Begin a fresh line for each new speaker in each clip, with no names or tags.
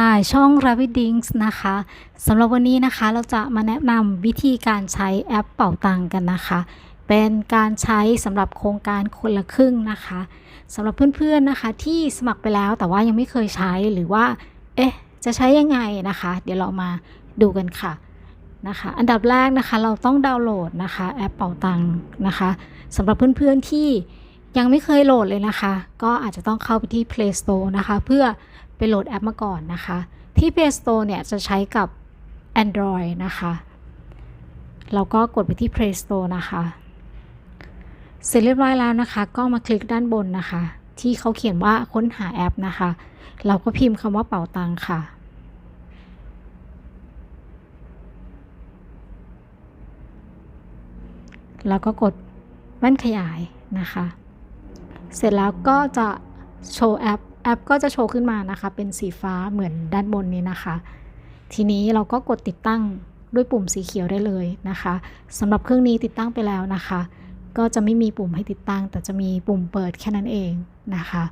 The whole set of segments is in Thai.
ตายช่อง Rabbit Dings นะคะสำหรับวันนี้นะคะเราจะมาแนะนำวิธีการใช้แอปเป่าตังกันนะคะ เป็นการใช้สำหรับโครงการคนละครึ่งนะคะสำหรับเพื่อนๆนะคะที่สมัครไปแล้วแต่ว่ายังไม่เคยใช้หรือว่า เอ๊ะ จะใช้ยังไงนะคะ เดี๋ยวเรามาดูกันค่ะนะคะอันดับแรกนะคะเราต้องดาวน์โหลดนะคะแอปเป่าตังนะคะสำหรับเพื่อนๆที่ยังไม่เคยโหลดเลยนะคะ ก็อาจจะต้องเข้าไปที่ Play Store นะคะ เพื่อ ไปโหลดแอปมาก่อนนะคะ ที่ Play Store เนี่ยจะใช้กับ Android นะคะเราก็กดไปที่ Play Store นะคะ เสร็จเรียบร้อยแล้วนะคะ ก็มาคลิกด้านบนนะคะ ที่เขาเขียนว่าค้นหาแอปนะคะ เราก็พิมพ์คำว่าเป่าตังค่ะแล้วก็กดแว่นขยายนะคะ เสร็จแล้วก็จะโชว์แอป แอปก็จะโชว์ขึ้นมานะคะ เป็นสีฟ้าเหมือนด้านบนนี้นะคะ ทีนี้เราก็กดติดตั้งด้วยปุ่มสีเขียวได้เลยนะคะสำหรับเครื่องนี้ติดตั้งไปแล้วนะคะ ก็จะไม่มีปุ่มให้ติดตั้ง แต่จะมีปุ่มเปิดแค่นั้นเองนะคะ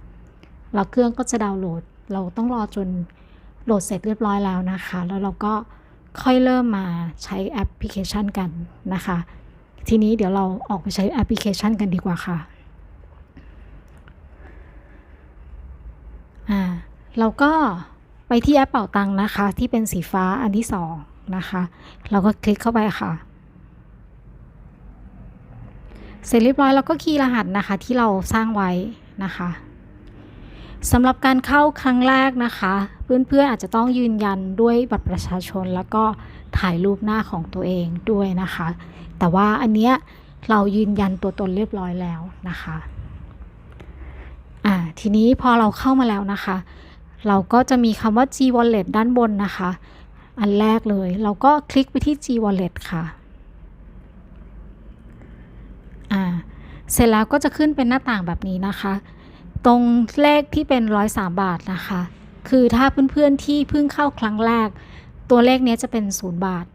แล้วเครื่องก็จะดาวน์โหลด เราต้องรอจนโหลดเสร็จเรียบร้อยแล้วนะคะ แล้วเราก็ค่อยเริ่มมาใช้แอปพลิเคชันกันนะคะ ทีนี้เดี๋ยวเราออกไปใช้แอปพลิเคชันกันดีกว่าค่ะ อ่ เราก็ไปที่แอปเป่าตังนะคะ ที่เป็นสีฟ้าอันที่สองนะคะ เราก็คลิกเข้าไปค่ะ เสร็จเรียบร้อยเราก็คีย์รหัสนะคะที่เราสร้างไว้นะคะสำหรับการเข้าครั้งแรกนะคะ เพื่อนๆอาจจะต้องยืนยันด้วยบัตรประชาชน แล้วก็ถ่ายรูปหน้าของตัวเองด้วยนะคะ แต่ว่าอันเนี้ยเรายืนยันตัวตนเรียบร้อยแล้วนะคะอ่าทีนี้พอเราเข้ามาแล้วนะคะ เราก็จะมีคำว่า G Wallet ด้านบนนะคะ อันแรกเลย เราก็คลิกไปที่ G Wallet ค่ะอ่าเสร็จแล้วก็จะขึ้นเป็นหน้าต่างแบบนี้นะคะ ตรงเลขที่เป็นร้อยสามบาทนะคะ คือถ้าเพื่อนๆที่เพิ่งเข้าครั้งแรก ตัวเลขนี้จะเป็นศูนย์บาท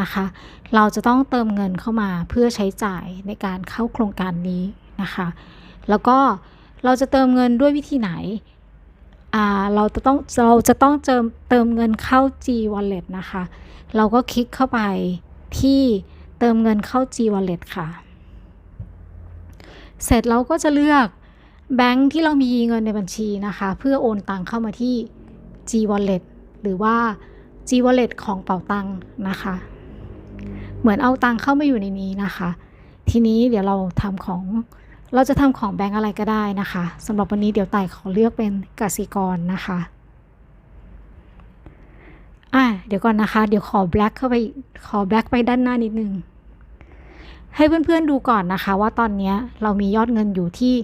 นะคะ เราจะต้องเติมเงินเข้ามาเพื่อใช้จ่ายในการเข้าโครงการนี้นะคะ แล้วก็เราจะเติมเงินด้วยวิธีไหน เราจะต้องเราจะต้องเติมเติมเงินเข้า G Wallet นะคะ เราก็คลิกเข้าไปที่เติมเงินเข้า G Wallet ค่ะ เสร็จเราก็จะเลือกแบงค์ที่เรามีเงินในบัญชีนะคะ เพื่อโอนตังเข้ามาที่ G Wallet หรือว่า G Wallet ของเป่าตังนะคะ เหมือนเอาตังเข้ามาอยู่ในนี้นะคะ ทีนี้เดี๋ยวเราทำของ เราจะทำของแบงค์อะไรก็ได้นะคะสำหรับวันนี้เดี๋ยวไต่ขอเลือกเป็นกสิกรนะคะอะเดี๋ยวก่อนนะคะ เดี๋ยวขอแบล็คเข้าไปขอแบล็คไปด้านหน้านิดนึง ให้เพื่อนๆดูก่อนนะคะว่าตอนนี้เรามียอดเงินอยู่ที่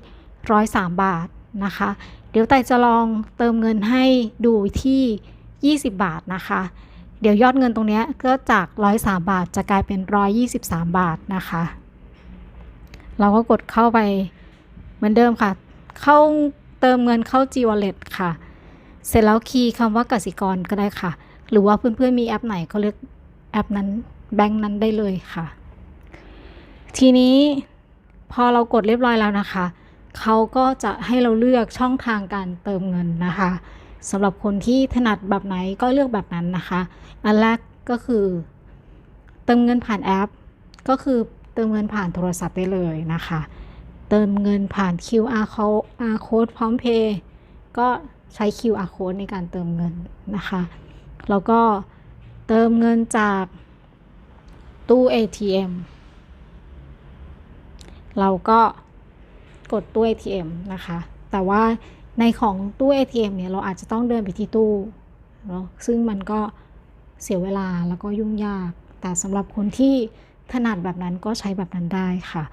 ร้อยสามบาทนะคะ เดี๋ยวไต่จะลองเติมเงินให้ดูที่ 20 บาทนะคะ เดี๋ยวยอดเงินตรงนี้ก็จากร้อยสามบาทจะกลายเป็นร้อยยี่สิบสามบาทนะคะ เราก็กดเข้าไปเหมือนเดิมค่ะ เข้าเติมเงินเข้า G Wallet ค่ะ เสร็จแล้วคีย์คำว่ากสิกรก็ได้ค่ะ หรือว่าเพื่อนๆมีแอปไหนก็เลือกแอปนั้นแบงค์นั้นได้เลยค่ะ ทีนี้พอเรากดเรียบร้อยแล้วนะคะเขาก็จะให้เราเลือกช่องทางการเติมเงินนะคะสำหรับคนที่ถนัดแบบไหนก็เลือกแบบนั้นนะคะ อันแรกก็คือ เติมเงินผ่านแอป ก็คือ เติมเงินผ่านโทรศัพท์ได้เลยนะคะ เติมเงินผ่าน QR code พร้อมเพย์ก็ใช้ QR code ในการเติมเงินนะคะ แล้วก็เติมเงินจากตู้ ATM เราก็กดตู้ ATM นะคะ แต่ว่าในของตู้ ATM เนี่ยเราอาจจะต้องเดินไปที่ตู้เนาะซึ่งมันก็เสียเวลาแล้วก็ยุ่งยาก แต่สำหรับคนที่ ถนัดแบบนั้นก็ใช้แบบนั้นได้ค่ะ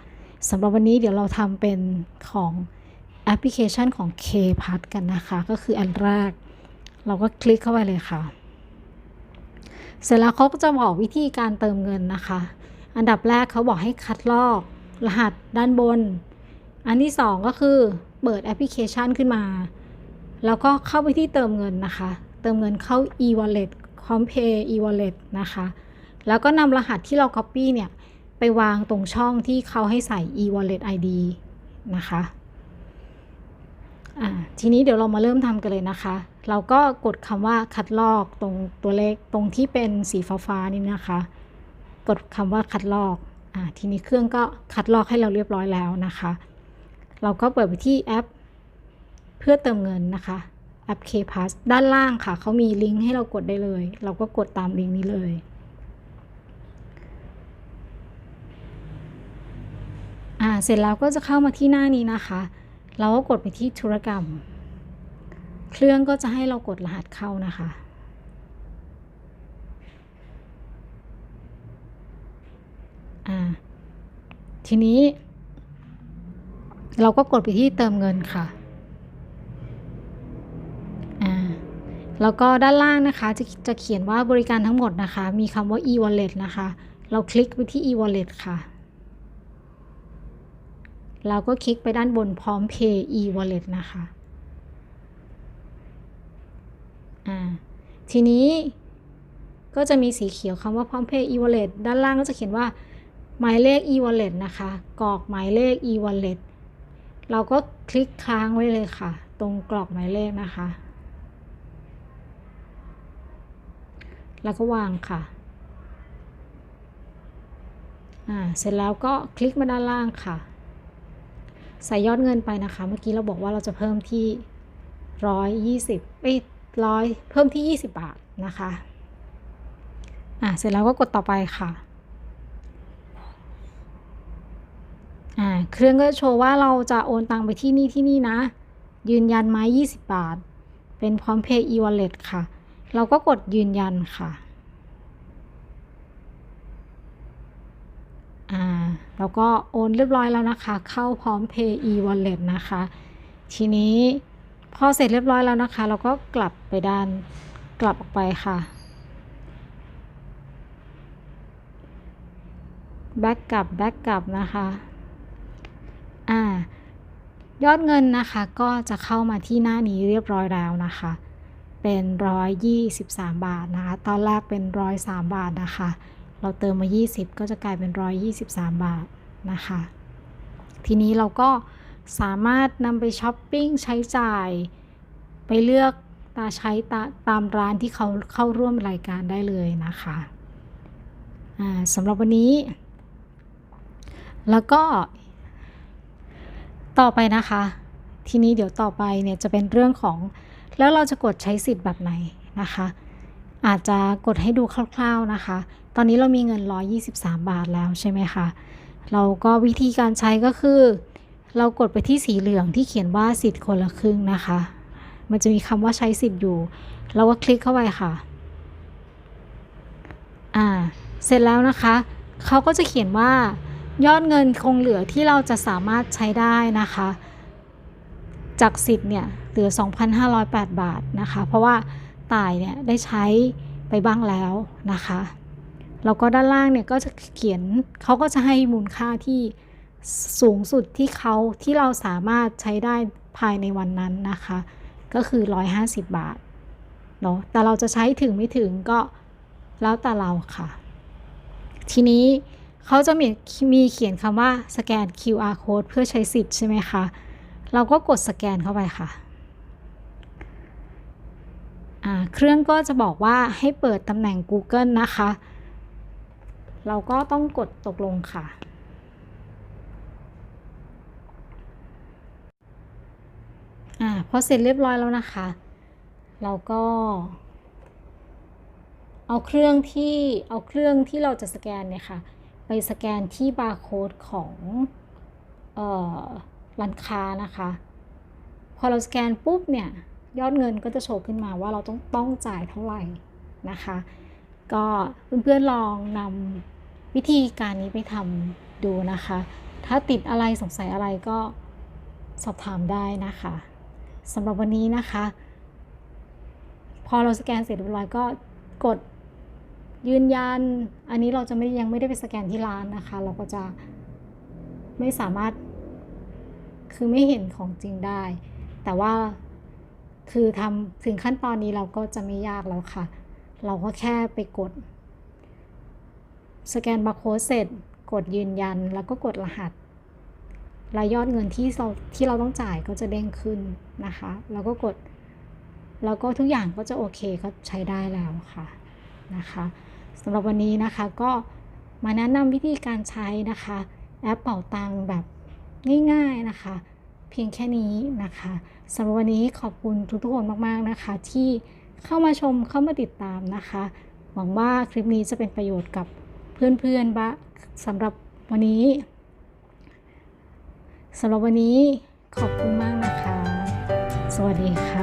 สำหรับวันนี้เดี๋ยวเราทำเป็นของแอปพลิเคชันของ k p a s กันนะคะ ก็คืออันแรก เราก็คลิกเข้าไปเลยค่ะ เสร็จแล้วเขาก็จะบอกวิธีการเติมเงินนะคะ อันดับแรกเขาบอกให้คัดลอกรหัสด้านบน อันที่สองก็คือเปิดแอปพลิเคชันขึ้นมา แล้วก็เข้าไปที่เติมเงินนะคะ เติมเงินเข้า e-wallet พร้อม pay e-wallet นะคะ แล้วก็นำรหัสที่เรา copy เนี่ย ไปวางตรงช่องที่เขาให้ใส่ e-wallet ID นะคะทีนี้เดี๋ยวเรามาเริ่มทำกันเลยนะคะ เราก็กดคำว่าคัดลอกตรงตัวเลขตรงที่เป็นสีฟ้าๆนี่นะคะ กดคำว่าคัดลอกอทีนี้เครื่องก็คัดลอกให้เราเรียบร้อยแล้วนะคะ เราก็เปิดไปที่แอป เพื่อเติมเงินนะคะแอป KPass ด้านล่างค่ะ เขามีลิงก์ให้เรากดได้เลย เราก็กดตามลิงก์นี้เลย อ่า เสร็จแล้วก็จะเข้ามาที่หน้านี้นะคะ เราก็กดไปที่ธุรกรรม เครื่องก็จะให้เรากดรหัสเข้านะคะทีนี้ เราก็กดไปที่เติมเงินค่ะ แล้วก็ด้านล่างนะคะจะจะเขียนว่าบริการทั้งหมดนะคะ มีคำว่า e-wallet นะคะ เราคลิกไปที่ e-wallet ค่ะ เราก็คลิกไปด้านบนพร้อม Pay e-wallet นะคะ อ่า ทีนี้ก็จะมีสีเขียวคำว่าพร้อม Pay e-wallet ด้านล่างก็จะเขียนว่า หมายเลข e-wallet นะคะ กรอกหมายเลข e-wallet เราก็คลิกค้างไว้เลยค่ะ ตรงกรอกหมายเลขนะคะ แล้วก็วางค่ะ อ่า เสร็จแล้วก็คลิกมาด้านล่างค่ะ ใส่ยอดเงินไปนะคะ เมื่อกี้เราบอกว่าเราจะเพิ่มที่ร้อยยี่สิบเอ้ร้อยเพิ่มที่ยี่สิบบาทนะคะ อ่าเสร็จแล้วก็กดต่อไปค่ะ อ่า เครื่องก็จะโชว์ว่าเราจะโอนตังไปที่นี่ที่นี่นะ ยืนยันไหม20บาท เป็นพร้อมเพย์ e-wallet ค่ะ เราก็กดยืนยันค่ะ อ่าแล้วก็โอนเรียบร้อยแล้วนะคะ เข้าพร้อมเพย์ e-wallet นะคะ ทีนี้พอเสร็จเรียบร้อยแล้วนะคะ เราก็กลับไปด้านกลับออกไปค่ะ แบ็กกลับแบ็กกลับนะคะ อ่ายอดเงินนะคะก็จะเข้ามาที่หน้านี้เรียบร้อยแล้วนะคะ เป็น 123 บาทนะคะ ตอนแรกเป็น 103 บาทนะคะ เราเติมมา 20 ก็จะกลายเป็น 123 บาทนะคะ ทีนี้เราก็สามารถนำไปช้อปปิ้งใช้จ่าย ไปเลือกตาใช้ตาตามร้านที่เขาเข้าร่วมรายการได้เลยนะคะอ่าสำหรับวันนี้ แล้วก็ ต่อไปนะคะ ทีนี้เดี๋ยวต่อไปเนี่ยจะเป็นเรื่องของ แล้วเราจะกดใช้สิทธิ์แบบไหนนะคะ อาจจะกดให้ดูคร่าว ๆนะคะ ตอนนี้เรามีเงิน 123 บาทแล้วใช่ไหมคะ เราก็วิธีการใช้ก็คือ เรากดไปที่สีเหลืองที่เขียนว่าสิทธิ์คนละครึ่งนะคะ มันจะมีคำว่าใช้สิทธิ์อยู่ เราก็คลิกเข้าไปค่ะ อ่า เสร็จแล้วนะคะ เขาก็จะเขียนว่ายอดเงินคงเหลือที่เราจะสามารถใช้ได้นะคะ จากสิทธิ์เนี่ยเหลือ 2,508 บาทนะคะ เพราะว่าตายเนี่ยได้ใช้ไปบ้างแล้วนะคะ แล้วก็ด้านล่างเนี่ยก็จะเขียนเขาก็จะให้มูลค่าที่สูงสุดที่เขาที่เราสามารถใช้ได้ภายในวันนั้นนะคะ ก็คือ 150 บาทเนาะแต่เราจะใช้ถึงไม่ถึงก็แล้วแต่เราค่ะ ทีนี้เขาจะมีมีเขียนคำว่าสแกน QR code เพื่อใช้สิทธิ์ใช่ไหมคะ เราก็กดสแกนเข้าไปค่ะเครื่องก็จะบอกว่าให้เปิดตำแหน่ง Google นะคะ เราก็ต้องกดตกลงค่ะ อ่าพอเสร็จเรียบร้อยแล้วนะคะ เราก็ เอาเครื่องที่เอาเครื่องที่เราจะสแกนเนี่ยค่ะ ไปสแกนที่บาร์โค้ดของออร้านค้านะคะ พอเราสแกนปุ๊บเนี่ยยอดเงินก็จะโชว์ขึ้นมาว่าเราต้องต้องจ่ายเท่าไหร่นะคะ ก็เพื่อนๆลองนำ วิธีการนี้ไปทำดูนะคะ ถ้าติดอะไรสงสัยอะไรก็สอบถามได้นะคะสำหรับวันนี้นะคะ พอเราสแกนเสร็จเรียบร้อยก็กดยืนยัน อันนี้เราจะไม่ยังไม่ได้ไปสแกนที่ร้านนะคะ เราก็จะไม่สามารถคือไม่เห็นของจริงได้ แต่ว่าคือทำถึงขั้นตอนนี้เราก็จะไม่ยากแล้วค่ะ เราก็แค่ไปกด สแกนบาร์โค้ดเสร็จ กดยืนยันแล้วก็กดรหัสและยอดเงินที่เราที่เราต้องจ่ายก็จะเด้งขึ้นนะคะ แล้วก็กด แล้วก็ทุกอย่างก็จะโอเคก็ใช้ได้แล้วค่ะนะคะสำหรับวันนี้นะคะก็มาแนะนำวิธีการใช้นะคะ แอปเป่าตังแบบง่ายๆนะคะ เพียงแค่นี้นะคะสำหรับวันนี้ขอบคุณทุกๆคนมากๆนะคะ ที่เข้ามาชมเข้ามาติดตามนะคะ หวังว่าคลิปนี้จะเป็นประโยชน์กับ เพื่อนๆบ้าสำหรับวันนี้สำหรับวันนี้ขอบคุณมากนะคะ สวัสดีค่ะ